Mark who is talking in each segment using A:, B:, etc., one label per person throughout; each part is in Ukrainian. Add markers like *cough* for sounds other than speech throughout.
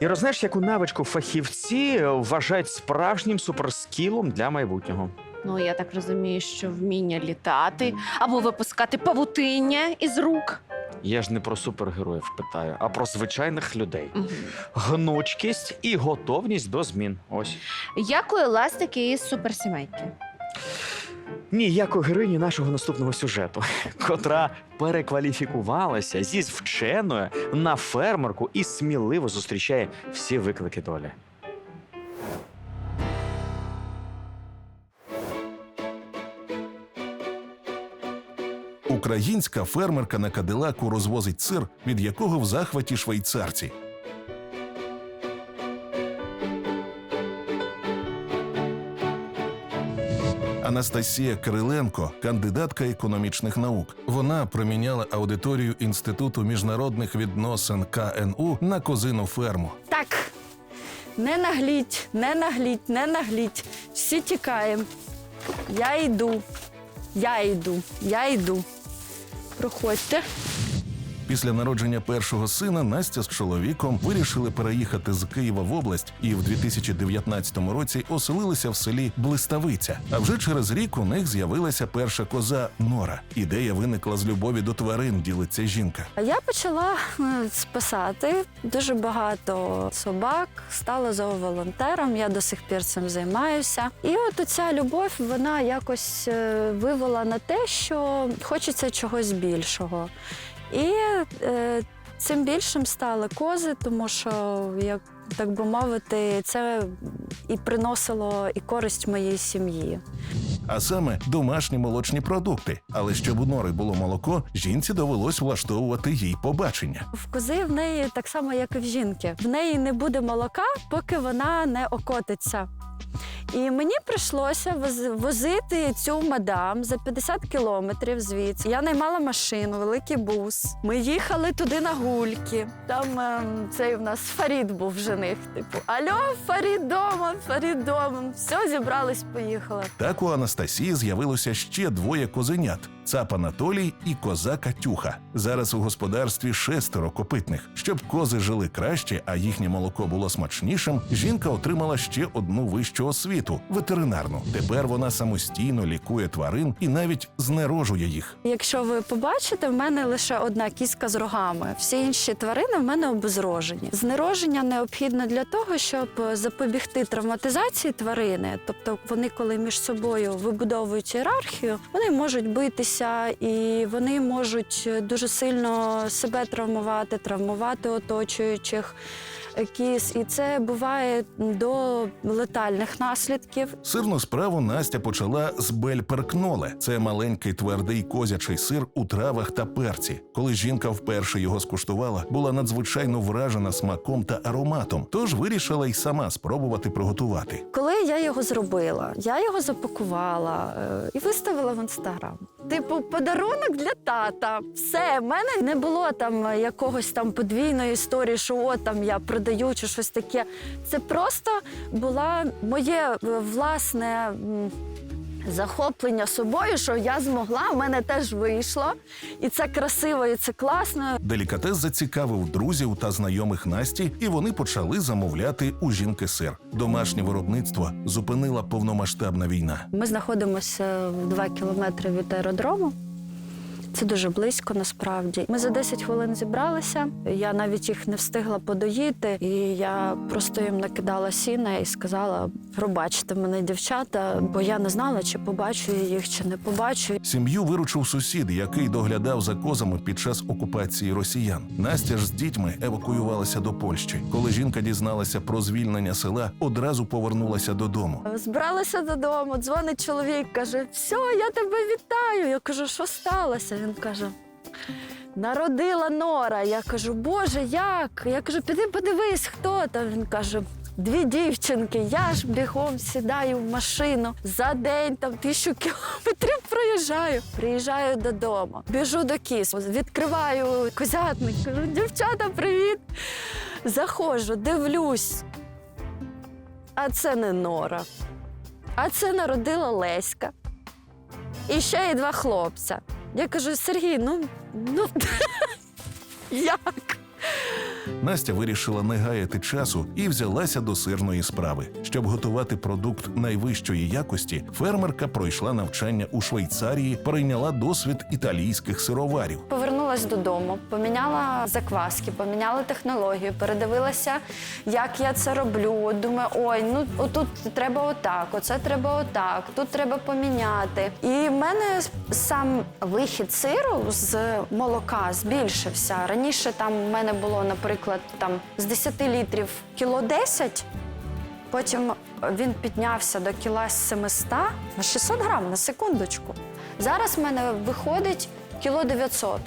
A: І знаєш, яку навичку фахівці вважають справжнім суперскілом для майбутнього.
B: Ну, я так розумію, що вміння літати або випускати павутиння із рук.
A: Я ж не про супергероїв питаю, а про звичайних людей.
B: Мгм.
A: Гнучкість і готовність до змін. Ось.
B: Як у еластики із суперсімейки.
A: Ні, як у героїні нашого наступного сюжету, котра перекваліфікувалася зі вченою на фермерку і сміливо зустрічає всі виклики долі.
C: Українська фермерка на Кадилаку розвозить сир, від якого в захваті швейцарці. Анастасія Кириленко, кандидатка економічних наук. Вона проміняла аудиторію Інституту міжнародних відносин КНУ на козину ферму.
D: Так, не нагліть, не нагліть, не нагліть. Всі тікаємо. Я йду, я йду, я йду. Проходьте.
C: Після народження першого сина Настя з чоловіком вирішили переїхати з Києва в область і в 2019 році оселилися в селі Блиставиця. А вже через рік у них з'явилася перша коза Нора. Ідея виникла з любові до тварин, ділиться жінка.
D: Я почала е, спасати дуже багато собак, стала зооволонтером, я до сих пір цим займаюся. І от ця любов вона якось е, вивела на те, що хочеться чогось більшого. І е, цим більшим стали кози, тому що, як так би мовити, це і приносило і користь моїй сім'ї.
C: А саме домашні молочні продукти. Але щоб у нори було молоко, жінці довелось влаштовувати їй побачення.
D: В кози в неї так само, як і в жінки. В неї не буде молока, поки вона не окотиться. І мені прийшлося возити цю мадам за 50 кілометрів звідси. Я наймала машину, великий бус. Ми їхали туди на гульки. Там ем, цей в нас Фарід був жених. Типу, Альо, Фарідома, дома, Фарід дома. Все, зібрались, поїхала.
C: Так у Анастасії з'явилося ще двоє козенят: цап Анатолій і коза Катюха. Зараз у господарстві шестеро копитних. Щоб кози жили краще, а їхнє молоко було смачнішим. Жінка отримала ще одну вищу освіту ветеринарну. Тепер вона самостійно лікує тварин і навіть знерожує їх.
D: Якщо ви побачите, в мене лише одна кіска з рогами. Всі інші тварини в мене обезрожені. Знероження необхідно для того, щоб запобігти травматизації тварини. Тобто, вони, коли між собою вибудовують ієрархію, вони можуть битися і вони можуть дуже сильно себе травмувати, травмувати оточуючих. Кіз, і це буває до летальних наслідків.
C: Сирну справу Настя почала з бельперкноле. Це маленький твердий козячий сир у травах та перці. Коли жінка вперше його скуштувала, була надзвичайно вражена смаком та ароматом, тож вирішила й сама спробувати приготувати.
D: Коли я його зробила, я його запакувала е, і виставила в інстаграм. Типу, подарунок для тата. Все, в мене не було там якогось там подвійної історії, що от там я продаю чи щось таке. Це просто була моє е, власне. Захоплення собою, що я змогла, в мене теж вийшло, і це красиво, і це класно.
C: Делікатес зацікавив друзів та знайомих Насті, і вони почали замовляти у жінки сир. Домашнє виробництво зупинила повномасштабна війна.
D: Ми знаходимося в 2 кілометри від аеродрому. Це дуже близько насправді. Ми за 10 хвилин зібралися. Я навіть їх не встигла подоїти, і я просто їм накидала сіна і сказала: пробачте мене, дівчата, бо я не знала, чи побачу я їх, чи не побачу.
C: Сім'ю виручив сусід, який доглядав за козами під час окупації росіян. Настя ж з дітьми евакуювалася до Польщі. Коли жінка дізналася про звільнення села, одразу повернулася додому.
D: Збралася додому, дзвонить чоловік, каже: Все, я тебе вітаю. Я кажу, що сталося? Він каже. Народила Нора. Я кажу, Боже, як? Я кажу, піди подивись, хто там. Він каже. Дві дівчинки, я ж бігом сідаю в машину за день там тисячу кілометрів проїжджаю. Приїжджаю додому, біжу до кіз, відкриваю козятник, кажу, дівчата, привіт. Заходжу, дивлюсь. А це не Нора. А це народила Леська. І ще й два хлопця. Я кажу, Сергій, ну, ну *laughs* як?
C: Настя вирішила не гаяти часу і взялася до сирної справи. Щоб готувати продукт найвищої якості, фермерка пройшла навчання у Швейцарії, перейняла досвід італійських сироварів.
D: Повернулась додому, поміняла закваски, поміняла технологію, передивилася, як я це роблю. Думаю, ой, ну отут треба отак, оце треба отак, тут треба поміняти. І в мене сам вихід сиру з молока збільшився. Раніше там в мене було, наприклад, там з 10 літрів кіло 10, Потім він піднявся до кіла 700 на 600 грам на секундочку. Зараз в мене виходить кіло 900.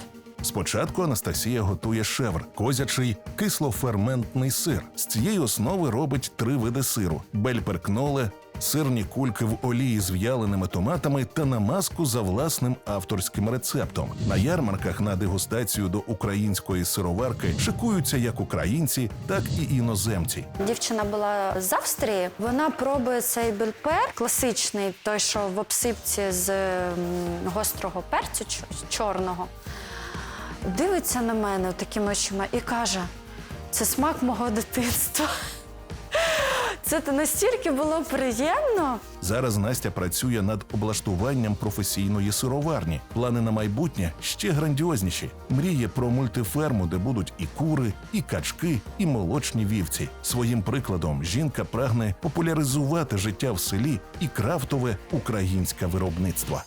C: Спочатку Анастасія готує шевр козячий кислоферментний сир. З цієї основи робить три види сиру: бельперкноле, сирні кульки в олії з в'яленими томатами та намазку за власним авторським рецептом. На ярмарках на дегустацію до української сироварки шикуються як українці, так і іноземці.
D: Дівчина була з Австрії. Вона пробує цей бельпер, класичний, той, що в обсипці з гострого перцю чо- чорного. Дивиться на мене такими очима і каже: це смак мого дитинства. Це настільки було приємно.
C: Зараз Настя працює над облаштуванням професійної сироварні. Плани на майбутнє ще грандіозніші. Мріє про мультиферму, де будуть і кури, і качки, і молочні вівці. Своїм прикладом жінка прагне популяризувати життя в селі і крафтове українське виробництво.